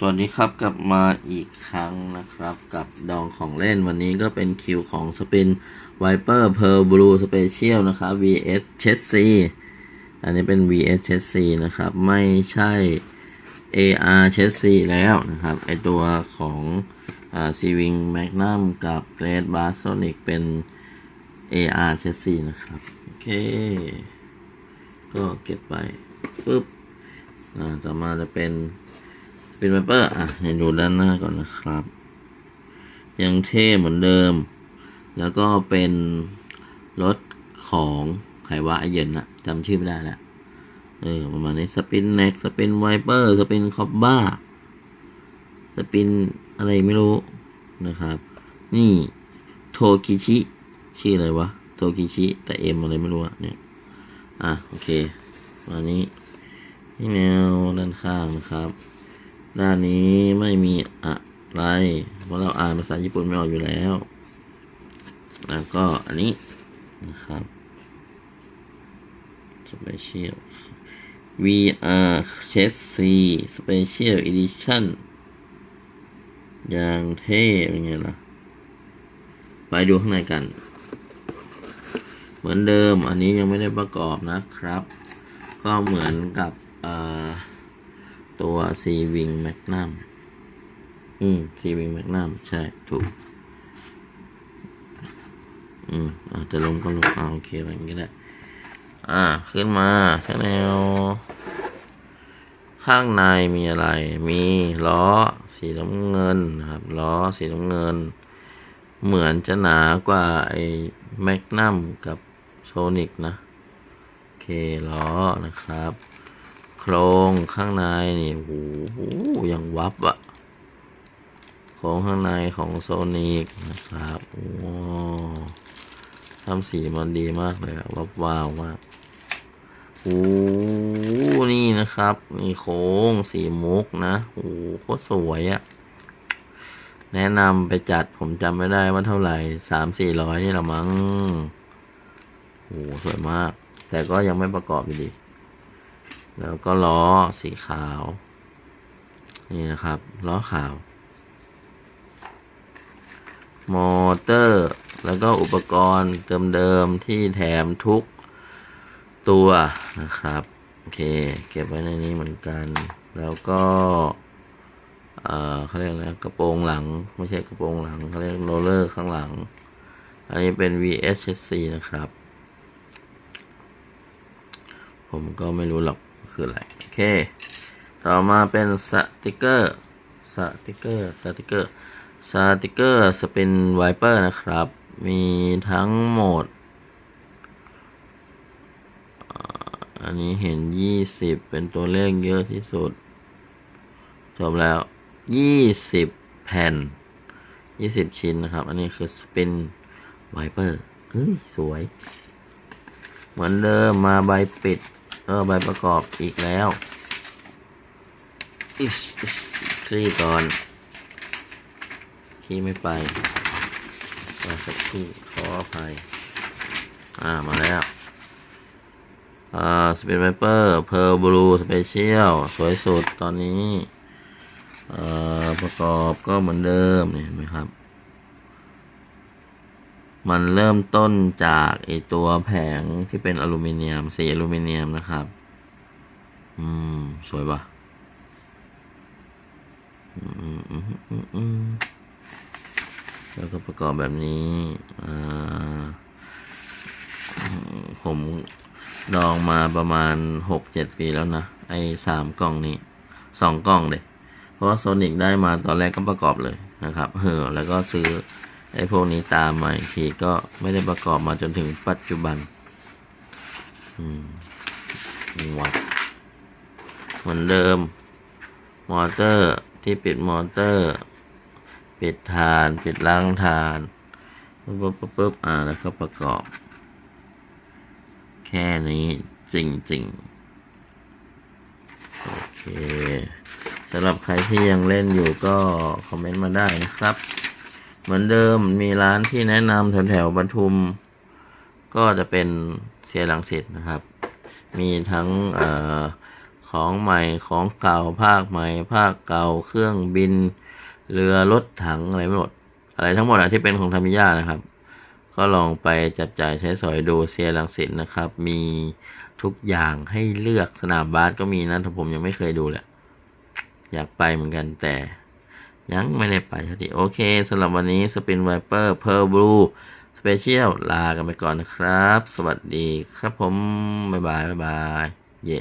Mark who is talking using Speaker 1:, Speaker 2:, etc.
Speaker 1: สวัสดีครับกลับมาอีกครั้งนะครับ กับดองของเล่นวันนี้ก็เป็นคิวของสปินไวเปอร์เพ l ร์บลูสเปเชียลนะครับ vs เชสซีอันนี้เป็น vs เชสซีนะครับ ไม่ใช่ AR เชสซีแล้วนะครับ ไอตัวของซีวิงแมกนัมกับเกรดบาร์โซนิกเป็น AR เชสซีนะครับ โอเค ก็เก็บไปปึ๊บอ่าต่อมาจะเป็น ป็นไวเปอร์อะให้ดูด้านหน้าก่อนนะครับ ยังเท่เหมือนเดิม แล้วก็เป็นรถของใครว่าไอเย็นอะจำชื่อไม่ได้แล้วเออประมาณนี้สปินเน็กสปินไวเปอร์สปินคอบบ้า สปินอะไรไม่รู้นะครับ นี่โทกิชิ ชื่ออะไรวะ โทกิชิ แต่เอ็มอะไรไม่รู้อะเนี่ย อะ โอเคมานี้นี่แนวด้านข้างนะครับ ด้านนี้ไม่มีอะไร เพราะเราอ่านภาษาญี่ปุ่นไม่ออกอยู่แล้ว แล้วก็อันนี้นะครับ Special VR Chassis Special Edition อย่างเท่เป็นไงล่ะ ไปดูข้างในกัน เหมือนเดิมอันนี้ยังไม่ได้ประกอบนะครับ ก็เหมือนกับเอ่อ ตัว C Wing Magnum อืม C Wing Magnum ใช่ถูก อืมอาจจะลงก็ลงเอาโอเคแบบนี้ก็ได้อ่า ขึ้นมาข้างแนว ข้างในมีอะไร มีล้อสีน้ำเงินนะครับ ล้อสีน้ำเงิน เหมือนจะหนากว่าไอ้แมกนัมกับโซนิกนะ โอเคล้อนะครับ รงข้างในนี่โอ้โหยังวับอะโครงข้างในของโซนิกนะครับโอ้ทำสีมันดีมากเลยอะวับวาวมากโอ้นี่นะครับนี่โค้งสีมุกนะโอ้โคตรสวยอะแนะนำไปจัดผมจำไม่ได้ว่าเท่าไหร่สามสี่ร้อยนี่ละมั้งโอ้สวยมาก แต่ก็ยังไม่ประกอบอยู่ดี แล้วก็ล้อสีขาว นี่นะครับล้อขาว มอเตอร์ แล้วก็อุปกรณ์เดิมๆที่แถมทุกตัวนะครับ โอเค เก็บไว้ในนี้เหมือนกัน แล้วก็เออเขาเรียกอะไรกระโปรงหลัง ไม่ใช่กระโปรงหลังเขาเรียกโรลเลอร์ข้างหลัง อันนี้เป็น VSC นะครับ ผมก็ไม่รู้หรอก คืออะไร โอเค ต่อมาเป็นสติกเกอร์สติกเกอร์สติกเกอร์สติกเกอร์สปินไวเปอร์นะครับ มีทั้งหมด อันนี้เห็นยี่สิบเป็นตัวเลขเยอะที่สุด จบแล้วยี่สิบแผ่นยี่สิบชิ้นนะครับ อันนี้คือสปินไวเปอร์เฮ้ย สวย เหมือนเดิมมาใบปิด เออใบประกอบอีกแล้วอิสซี่ก่อนคลี่ไม่ไปขอสักที่ขออภัย อ่า มาแล้ว อ่าสเปนไวเปอร์เพ r ร์บลูสเปเชียลสวยสุดตอนนี้ เอ่อ ประกอบก็เหมือนเดิมนี่เห็นไหมครับ มันเริ่มต้นจากไอตัวแผงที่เป็นอลูมิเนียมสีอลูมิเนียมนะครับ อืม สวยปะอืมอืมอืมอืมแล้วก็ประกอบแบบนี้อ่าผมดองมาประมาณหกเจ็ดปีแล้วนะ ไอ้สามกล่องนี้สองกล่องเด็เพราะว่าโซนิกได้มาตอนแรกก็ประกอบเลยนะครับเออแล้วก็ซื้อ ไอ้พวกนี้ตามมาอีกทีก็ไม่ได้ประกอบมาจนถึงปัจจุบัน อืมวัดเหมือนเดิม มอเตอร์ที่ปิดมอเตอร์ ปิดฐานปิดล้างฐานปุ๊บปุ๊บปุ๊บปุ๊บอ่าแล้วก็ประกอบ แค่นี้จริงๆ โอเคสำหรับใครที่ยังเล่นอยู่ก็คอมเมนต์มาได้นะครับ เหมือนเดิมมีร้านที่แนะนำแถวแถวๆปทุม ก็จะเป็นเซียรังสิตนะครับ มีทั้งอของใหม่ของเก่าภาคใหม่ภาคเก่าเครื่องบิน เรือรถถังอะไรไม่หมด อะไรทั้งหมดอะที่เป็นของธรรมิยานะครับ ก็ลองไปจับจ่ายใช้สอยดูเซียรังสิตนะครับ มีทุกอย่างให้เลือกสนามบาสก็มีนะแต่ผมยังไม่เคยดูเลยอยากไปเหมือนกันแต่ ยังไม่ได้ไปสักทีโอเคสำหรับวันนี้สปินไวเปอร์เพอร์บลูสเปเชียลลากันไปก่อนนะครับ สวัสดีครับผม บ๊ายบาย บ๊ายบาย เย่